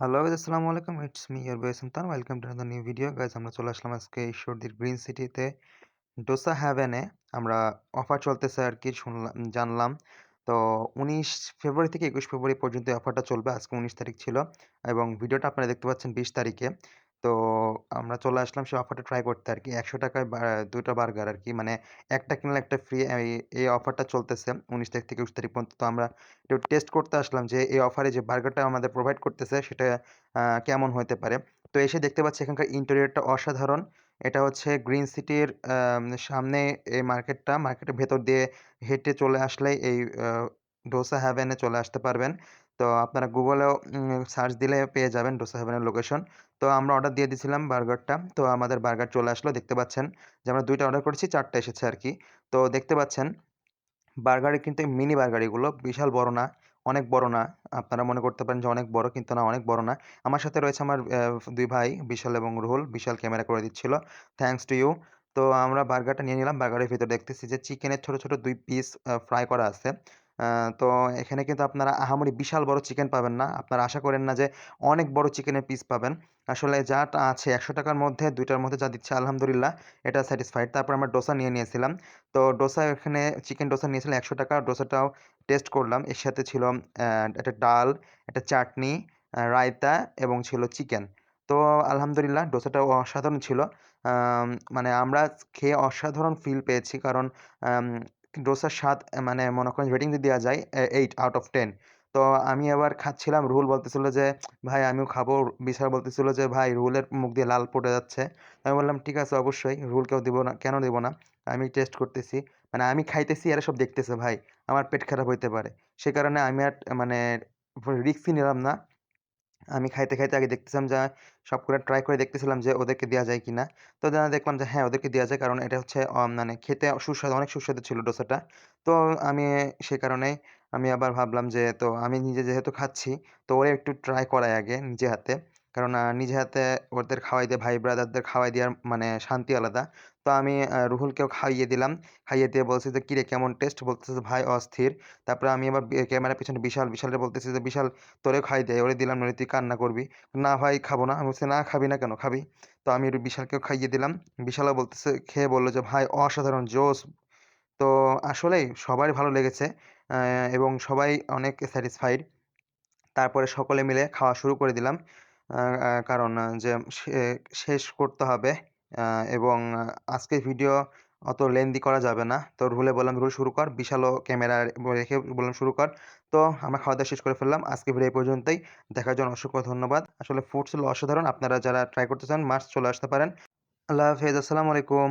Hello guys আসসালামু আলাইকুম it's me year boy Sultan welcome to the new video guys আমরা চলে আসলাম আজকে ঈশ্বরদীর গ্রিন সিটিতে ডোসা হ্যাভেনে আমরা অফার চলতেছে আর কি শুনলাম, জানলাম। তো উনিশ ফেব্রুয়ারি থেকে একুশ ফেব্রুয়ারি পর্যন্ত অফারটা চলবে। আজকে উনিশ তারিখ ছিল এবং ভিডিওটা আপনারা দেখতে পাচ্ছেন বিশ তারিখে। তো আমরা চলে আসলাম সেই অফারটা ট্রাই করতে আর কি একশো টাকায় দুটো বার্গার আর কি মানে একটা কিনলে একটা ফ্রি এই অফারটা চলতেছে উনিশ তারিখ থেকে একুশ তারিখ পর্যন্ত। তো আমরা একটু টেস্ট করতে আসলাম যে এই অফারে যে বার্গারটা আমাদের প্রোভাইড করতেছে সেটা কেমন হতে পারে। তো এসে দেখতে পাচ্ছি এখানকার ইন্টেরিয়রটা অসাধারণ। এটা হচ্ছে গ্রিন সিটির সামনে এই মার্কেটটা মার্কেটের ভেতর দিয়ে হেঁটে চলে আসলেই এই ডোসা হ্যাভেনে চলে আসতে পারবেন। তো আপনারা গুগলেও সার্চ দিলে পেয়ে যাবেন ডোসা হেভেনের লোকেশন তো আমরা অর্ডার দিয়ে দিয়েছিলাম বার্গারটা তো আমাদের বার্গার চলে আসলো, দেখতে পাচ্ছেন যে আমরা দুইটা অর্ডার করেছি, চারটা এসেছে আর কি। তো দেখতে পাচ্ছেন বার্গারে কিন্তু মিনি বার্গার এগুলো বিশাল বড় না, অনেক বড় না। আপনারা মনে করতে পারেন যে অনেক বড়, কিন্তু না, অনেক বড় না। আমার সাথে রয়েছে আমার দুই ভাই, বিশাল এবং রুহুল। বিশাল ক্যামেরা করে দিচ্ছিল। থ্যাঙ্কস টু ইউ তো আমরা বার্গারটা নিয়ে নিলাম। বার্গারের ভিতরে দেখতেছি যে চিকেনের ছোট ছোট দুই পিস ফ্রাই করা আছে। তো এখানে কিন্তু আপনারা আহামরি বিশাল বড় চিকেন পাবেন না। আপনারা আশা করেন না যে অনেক বড় চিকেনের পিস পাবেন। আসলে যা আছে একশো টাকার মধ্যে, দুইটার মধ্যে যা দিচ্ছে, আলহামদুলিল্লাহ, এটা স্যাটিসফাইড তারপর আমরা ডোসা নিয়ে নিয়েছিলাম। তো ডোসা এখানে চিকেন ডোসা নিয়েছিলাম একশো টাকা। ডোসাটাও টেস্ট করলাম। এর সাথে ছিল একটা ডাল, একটা চাটনি রায়তা এবং ছিল চিকেন তো আলহামদুলিল্লাহ, ডোসাটাও অসাধারণ ছিল। মানে আমরা খেয়ে অসাধারণ ফিল পেয়েছি। কারণ ডোসার স্বাদ মানে মনে করেন রেটিং যদি দেওয়া যায় এইট আউট অফ টেন তো আমি আবার খাচ্ছিলাম, রুহুল বলতেছিল যে, ভাই, আমিও খাব। বিশাল বলতেছিল যে, ভাই, রুহুলের মুখ দিয়ে লাল পড়ে যাচ্ছে। আমি বললাম, ঠিক আছে, অবশ্যই, রুহুলকেও দিব না, কেন দিব না? আমি টেস্ট করতেছি। মানে আমি খাইতেছি, এরা সব দেখতেছে, ভাই, আমার পেট খারাপ হইতে পারে। সে কারণে আমি আর মানে রিস্কই নিলাম না। আমি খাইতে, খাইতে আগে দেখতেছিলাম যে সব করে ট্রাই করে দেখতেছিলাম যে ওদেরকে দেওয়া যায় কি না তো দেখলাম যে হ্যাঁ, ওদেরকে দেওয়া যায় কারণ এটা হচ্ছে মানে খেতে সুস্বাদু অনেক সুস্বাদু ছিল ডোসাটা। তো আমি সে কারণেই আমি আবার ভাবলাম যে তো আমি নিজে যেহেতু খাচ্ছি তো ওরা একটু ট্রাই করাই আগে নিজে হাতে। কারণ নিজে হাতে ওদের খাওয়াই দিয়ে ভাই ব্রাদারদের খাওয়াই দেওয়ার মানে শান্তি আলাদা। তো আমি রুহুলকেও খাইয়ে দিলাম। খাইয়ে দিয়ে বলছি যে, "কিরে কেমন টেস্ট?" বলতেছে, "ভাই অস্থির।" তারপরে আমি আবার ক্যামেরার পেছনে বিশাল, বিশালরে বলতেছি যে, "বিশাল তোরেও খাইয়ে দে।" ওরে দিলাম নইলে তুই কান্না করবি। "না ভাই খাব না।" আমি বলছি, "না খাবি না কেন? খাবি।" তো আমি বিশালকেও খাইয়ে দিলাম। বিশালও বলতেছে খেয়ে বলল যে, "ভাই অসাধারণ জোস।" তো আসলেই সবারই ভালো লেগেছে এবং সবাই অনেক স্যাটিসফাইড। তারপরে সকলে মিলে খাওয়া শুরু করে দিলাম। কারণ যে শেষ করতে হবে এবং আজকে আজকের ভিডিও অত লেন্দি করা যাবে না। তো ভুলে বললাম, রুল শুরু কর।" বিশালও ক্যামেরা রেখে বললাম, "শুরু কর।" তো আমরা খাওয়া-দাওয়া শেষ করে ফেললাম। আজকে ভিডিও এই পর্যন্তই। দেখার জন্য অসংখ্য ধন্যবাদ। আসলে ফুড ছিল অসাধারণ। আপনারা যারা ট্রাই করতে চান মাস্ট চলে আসতে পারেন। আল্লাহ হাফেজ। আসসালামু আলাইকুম।